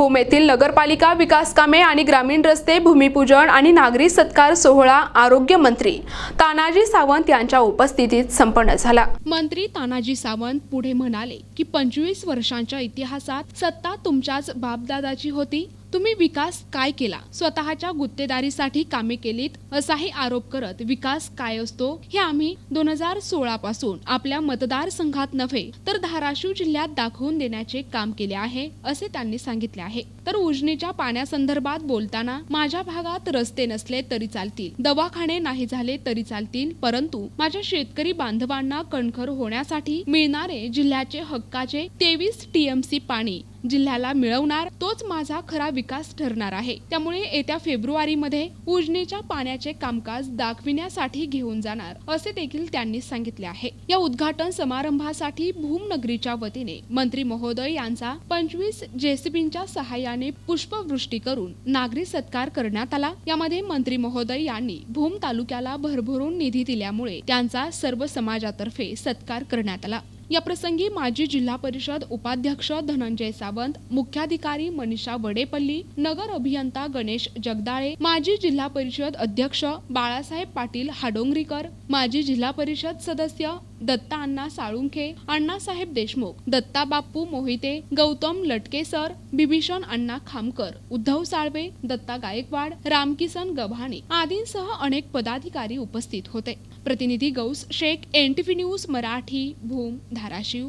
भूम येथील नगरपालिका विकास कामे आणि ग्रामीण रस्ते भूमिपूजन आणि नागरी सत्कार सोहळा आरोग्य मंत्री तानाजी सावंत यांच्या उपस्थितीत संपन्न झाला. मंत्री तानाजी सावंत पुढे म्हणाले की पंचवीस वर्षांच्या इतिहासात सत्ता तुमच्याच बापदादाची होती. तुम्ही विकास काय केला? स्वतःच्या गुत्तेदारीसाठी कामे केलीत असाही आरोप करत विकास काय असतो? हे आम्ही दोन हजार सोळा पासून आपल्या मतदारसंघात नव्हे तर धाराशिव जिल्ह्यात दाखवून देण्याचे काम केले आहे असे त्यांनी सांगितले आहे. तर उजनीच्या पाण्यासंदर्भात बोलताना माझ्या भागात रस्ते नसले तरी चालतील दवाखाने नाही झाले तरी चालतील परंतु माझ्या शेतकरी बांधवांना कणखर होण्यासाठी मिळणारे जिल्ह्याचे हक्काचे तेवीस टीएमसी पाणी जिल्ह्याला मिळवणार तोच माझा खरा विकास ठरणार आहे. त्यामुळे येत्या फेब्रुवारीमध्ये उजनीच्या पाण्याचे कामकाज दाखविण्यासाठी घेऊन जाणार असे देखील त्यांनी सांगितले आहे. या उद्घाटन समारंभासाठी भूमनगरीच्या वतीने मंत्री महोदय यांचा पंचवीस जेसीबींच्या सहाय्याने पुष्पवृष्टी करून नागरी सत्कार करण्यात आला. यामध्ये मंत्री महोदय यांनी भूम तालुक्याला भरभरून निधी दिल्यामुळे त्यांचा सर्व समाजातर्फे सत्कार करण्यात आला. या प्रसंगी माजी जिल्हा परिषद उपाध्यक्ष धनंजय सावंत मुख्याधिकारी मनीषा वडेपल्ली नगर अभियंता गणेश जगदाळे माजी जिल्हा परिषद अध्यक्ष बाळासाहेब पाटील हाडोंगरीकर माजी जिल्हा परिषद सदस्य दत्ता अण्णा साळुंखे अण्णासाहेब देशमुख दत्ता बाप्पू मोहिते गौतम लटके सर बिभीषण अण्णा खामकर उद्धव साळवे दत्ता गायकवाड रामकिसन गव्हाणे आदींसह अनेक पदाधिकारी उपस्थित होते. प्रतिनिधी Gaus Shaikh N T V news Marathi Bhoom Dharashiv.